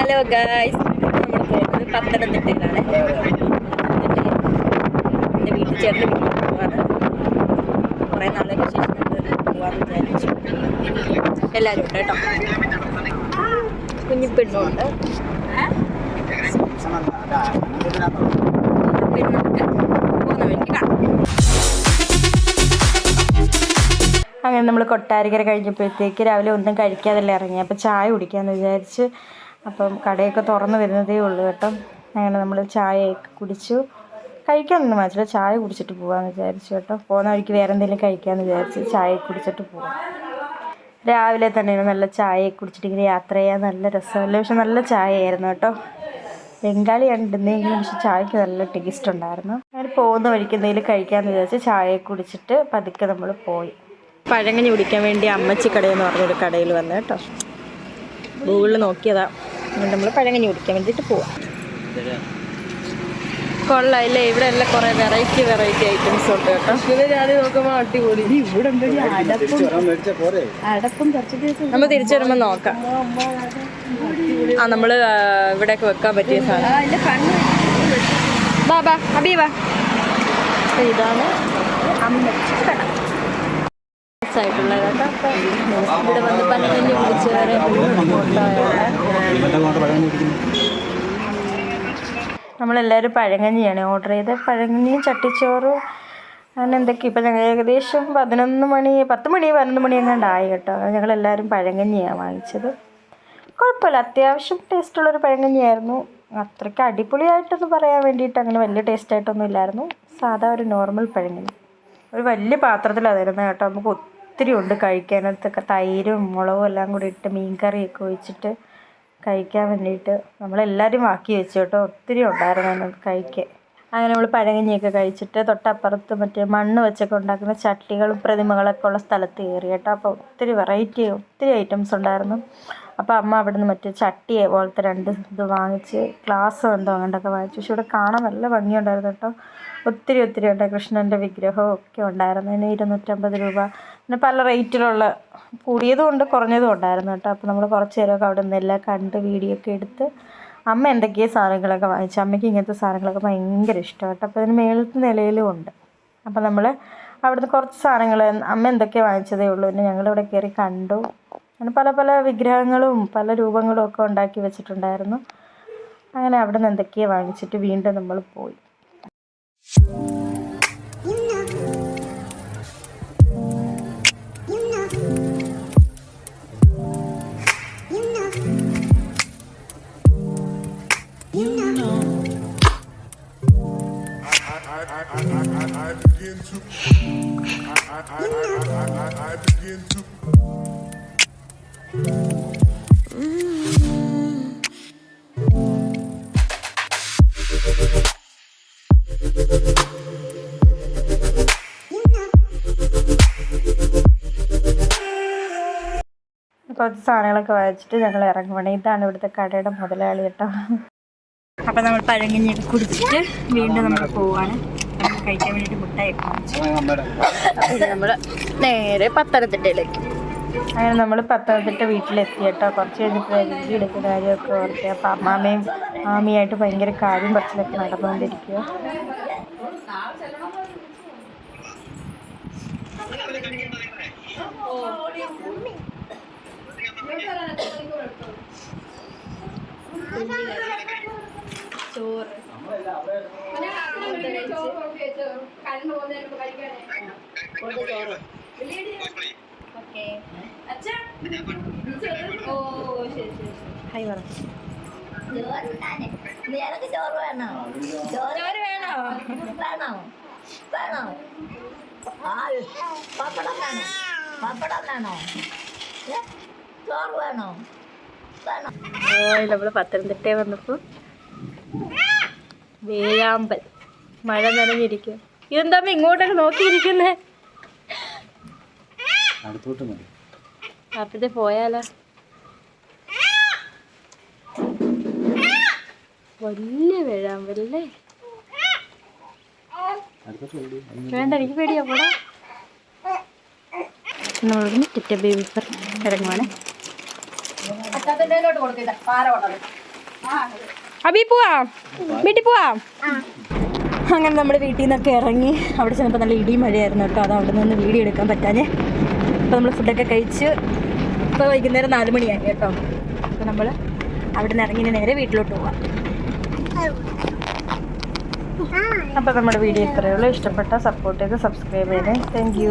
Hello guys നമ്മൾ പോകുന്നത് പത്തനംതിട്ടയിലാണ്. എന്റെ വീട്ടിൽ ചേട്ടന്റെ പോവാണ്. കുറേ നാളേക്ക് ശേഷം നമ്മൾ വിചാരിച്ചു. എല്ലാവരും ഉണ്ട് കേട്ടോ. കുഞ്ഞിപ്പെണ്ണുണ്ട് അങ്ങനെ നമ്മൾ കൊട്ടാരക്കര കഴിഞ്ഞപ്പോഴത്തേക്ക് രാവിലെ ഒന്നും കഴിക്കാതല്ലേ ഇറങ്ങി. അപ്പോൾ ചായ കുടിക്കാമെന്ന് വിചാരിച്ച് അപ്പം കടയൊക്കെ തുറന്ന് വരുന്നതേ ഉള്ളൂ കേട്ടോ. അങ്ങനെ നമ്മൾ ചായയൊക്കെ കുടിച്ചു. കഴിക്കാനൊന്നും മാത്രമല്ല ചായ കുടിച്ചിട്ട് പോകാമെന്ന് വിചാരിച്ചു കേട്ടോ. പോകുന്ന വഴിക്ക് വേറെ എന്തെങ്കിലും കഴിക്കാമെന്ന് വിചാരിച്ച് ചായ കുടിച്ചിട്ട് പോകാം രാവിലെ തന്നെ നല്ല ചായ കുടിച്ചിട്ട് ഇങ്ങനെ യാത്ര ചെയ്യാൻ നല്ല രസമല്ല? പക്ഷെ നല്ല ചായയായിരുന്നു കേട്ടോ. ബംഗാളി ഉണ്ടെന്നെങ്കിലും പക്ഷെ ചായക്ക് നല്ല ടേസ്റ്റ് ഉണ്ടായിരുന്നു. അങ്ങനെ പോകുന്ന വഴിക്ക് എന്തെങ്കിലും കഴിക്കാമെന്ന് വിചാരിച്ച് ചായ കുടിച്ചിട്ട് പതുക്കെ നമ്മൾ പോയി. പഴങ്കഞ്ഞി കുടിക്കാൻ വേണ്ടി അമ്മച്ചി കടയെന്ന് പറഞ്ഞൊരു കടയിൽ വന്നു കേട്ടോ. ഗൂഗിളിൽ നോക്കിയതാ. എന്നിട്ട് നമ്മൾ പഴങ്കഞ്ഞി കുടിക്കാൻ വേണ്ടിയിട്ട് പോവാം. കൊള്ളായില്ലേ? ഇവിടെ എല്ലാം കുറെ വെറൈറ്റി വെറൈറ്റി ഐറ്റംസ് ഉണ്ട് കേട്ടോ. അടിപൊളി. ഇവിടെ അടപ്പും നമ്മൾ തിരിച്ചു വരുമ്പോ നോക്കാം. ആ നമ്മൾ ഇവിടെയൊക്കെ വെക്കാൻ പറ്റിയ സാധനം. ബാബാ അബീബ ഇതാണ് അമ്മച്ചി കട. ആയിട്ടുള്ള കേട്ടോ. അപ്പം ഇവിടെ വന്ന് പനകഞ്ഞി കുടിച്ച് വരെ നമ്മളെല്ലാവരും പഴങ്കഞ്ഞിയാണ് ഓർഡർ ചെയ്ത് പഴങ്കഞ്ഞിയും ചട്ടിച്ചോറും അങ്ങനെ എന്തൊക്കെ ഇപ്പം ഞങ്ങൾ ഏകദേശം പതിനൊന്ന് മണി പത്ത് മണി പതിനൊന്ന് മണി എങ്ങാണ്ടായി കേട്ടോ. ഞങ്ങളെല്ലാവരും പഴങ്കഞ്ഞിയാണ് വാങ്ങിച്ചത്. കുഴപ്പമില്ല. അത്യാവശ്യം ടേസ്റ്റുള്ളൊരു പഴങ്കഞ്ഞിയായിരുന്നു. അത്രയ്ക്ക് അടിപൊളിയായിട്ടൊന്ന് പറയാൻ വേണ്ടിയിട്ട് അങ്ങനെ വലിയ ടേസ്റ്റ് ആയിട്ടൊന്നും ഇല്ലായിരുന്നു. സാധാ ഒരു നോർമൽ പഴങ്കഞ്ഞി. ഒരു വലിയ പാത്രത്തിലാണ് തരുന്നത് കേട്ടോ. നമുക്ക് ഒത്തിരി ഉണ്ട് കഴിക്കാനകത്തൊക്കെ തൈരും മുളകും എല്ലാം കൂടി ഇട്ട് മീൻകറിയൊക്കെ ഒഴിച്ചിട്ട് കഴിക്കാൻ വേണ്ടിയിട്ട് നമ്മളെല്ലാവരും ആക്കി വെച്ചു കേട്ടോ. ഒത്തിരി ഉണ്ടായിരുന്നു അതിനകത്ത് കഴിക്കാൻ. അങ്ങനെ നമ്മൾ പഴങ്കഞ്ഞിയൊക്കെ കഴിച്ചിട്ട് തൊട്ടപ്പുറത്ത് മറ്റേ മണ്ണ് വെച്ചൊക്കെ ഉണ്ടാക്കുന്ന ചട്ടികളും പ്രതിമകളൊക്കെ ഉള്ള സ്ഥലത്ത് കയറി കേട്ടോ. അപ്പോൾ ഒത്തിരി വെറൈറ്റി ഒത്തിരി ഐറ്റംസ് ഉണ്ടായിരുന്നു. അപ്പോൾ അമ്മ അവിടെ നിന്ന് മറ്റേ ചട്ടി പോലത്തെ രണ്ട് ഇത് വാങ്ങിച്ച് ഗ്ലാസ് എന്തോ അങ്ങോട്ടൊക്കെ വാങ്ങിച്ചു. പക്ഷെ ഇവിടെ കാണാൻ നല്ല ഭംഗിയുണ്ടായിരുന്നു കേട്ടോ. ഒത്തിരി ഒത്തിരി ഉണ്ട്. കൃഷ്ണന്റെ വിഗ്രഹവും ഒക്കെ ഉണ്ടായിരുന്നു. അതിന് ഇരുന്നൂറ്റമ്പത് രൂപ. പിന്നെ പല റേറ്റിലുള്ള കൂടിയതും ഉണ്ട് കുറഞ്ഞതും ഉണ്ടായിരുന്നു കേട്ടോ. അപ്പോൾ നമ്മൾ കുറച്ച് നേരമൊക്കെ അവിടെ നിന്നെല്ലാം കണ്ട് വീഡിയോ ഒക്കെ എടുത്ത് അമ്മ എന്തൊക്കെയോ സാധനങ്ങളൊക്കെ വാങ്ങിച്ചു. അമ്മയ്ക്ക് ഇങ്ങനത്തെ സാധനങ്ങളൊക്കെ ഭയങ്കര ഇഷ്ടമാണ് കേട്ടോ. അപ്പോൾ അതിന് മേളത്തെ നിലയിലും ഉണ്ട്. അപ്പോൾ നമ്മൾ അവിടുന്ന് കുറച്ച് സാധനങ്ങൾ അമ്മ എന്തൊക്കെയാണ് വാങ്ങിച്ചതേ ഉള്ളൂ. പിന്നെ ഞങ്ങളിവിടെ കയറി കണ്ടു. അങ്ങനെ പല പല വിഗ്രഹങ്ങളും പല രൂപങ്ങളും ഒക്കെ ഉണ്ടാക്കി വെച്ചിട്ടുണ്ടായിരുന്നു. അങ്ങനെ അവിടെ നിന്ന് എന്തൊക്കെയോ വാങ്ങിച്ചിട്ട് വീണ്ടും നമ്മൾ പോയി. I begin to. കുറച്ച് സാധനങ്ങളൊക്കെ വാങ്ങിച്ചിട്ട് ഞങ്ങൾ ഇറങ്ങുവാണ് ഇതാണ് ഇവിടുത്തെ കടയുടെ മുതലാളി കേട്ടോ അപ്പം നമ്മൾ പഴങ്കഞ്ഞിയൊക്കെ കുടിച്ചിട്ട് വീണ്ടും നമ്മൾ പോവാണ് കഴിക്കാൻ വേണ്ടിയിട്ട് മുട്ടായി നമ്മൾ നേരെ പത്തനംതിട്ടയിലേക്ക് അങ്ങനെ നമ്മൾ പത്തനംതിട്ട വീട്ടിലെത്തി കേട്ടോ കുറച്ച് കഴിഞ്ഞിട്ട് എഴുതി എടുക്കുന്ന കാര്യമൊക്കെ ഓർത്തി അപ്പം അമ്മാമ്മയും മാമിയായിട്ട് ഭയങ്കര കാര്യം പറച്ചിലൊക്കെ നടന്നുകൊണ്ടിരിക്കുക ഹായ് പറ. നിനക്ക് ചോറ് വേണോ? ചോറ് വേണോ? വേണോ? വേണോ? ആ പപ്പടം വേണോ? പപ്പടം വേണോ? ചോറ് വേണോ നമ്മൾ പത്തനംതിട്ട വന്നപ്പോൾ വേഴാമ്പൽ. മഴ നനഞ്ഞിരിക്കും. ഇതെന്താ ഇങ്ങോട്ടൊക്കെ നോക്കിയിരിക്കുന്നേ? അപ്പത്തെ പോയാലോ. വലിയ വേഴാമ്പലല്ലേ മതി. വേണ്ട എനിക്ക് പേടിയാ പോടാ. നമ്മളിവിടുന്ന് ടിറ്റ ബേബി ഇറങ്ങുവാണ്. കൊടുക്കില്ല പാര കൊണ്ടത്. അബി പോവാ? വീട്ടിൽ പോവാ? അങ്ങനെ നമ്മൾ വീട്ടിൽ നിന്നൊക്കെ ഇറങ്ങി അവിടെ ചെന്നപ്പോൾ നല്ല ഇടിയും മഴയായിരുന്നു കേട്ടോ. അത് അവിടെ നിന്ന് വീഡിയോ എടുക്കാൻ പറ്റാഞ്ഞേ. അപ്പോൾ നമ്മൾ ഫുഡൊക്കെ കഴിച്ച് ഇപ്പോൾ വൈകുന്നേരം നാല് മണിയായി കേട്ടോ. അപ്പോൾ നമ്മൾ അവിടെ നിന്ന് ഇറങ്ങി നേരെ വീട്ടിലോട്ട് പോവാം. അപ്പോൾ നമ്മുടെ വീഡിയോ ഇത്രയേ ഉള്ളൂ. ഇഷ്ടപ്പെട്ട സപ്പോർട്ട് ചെയ്ത് സബ്സ്ക്രൈബ് ചെയ്തേ. Thank you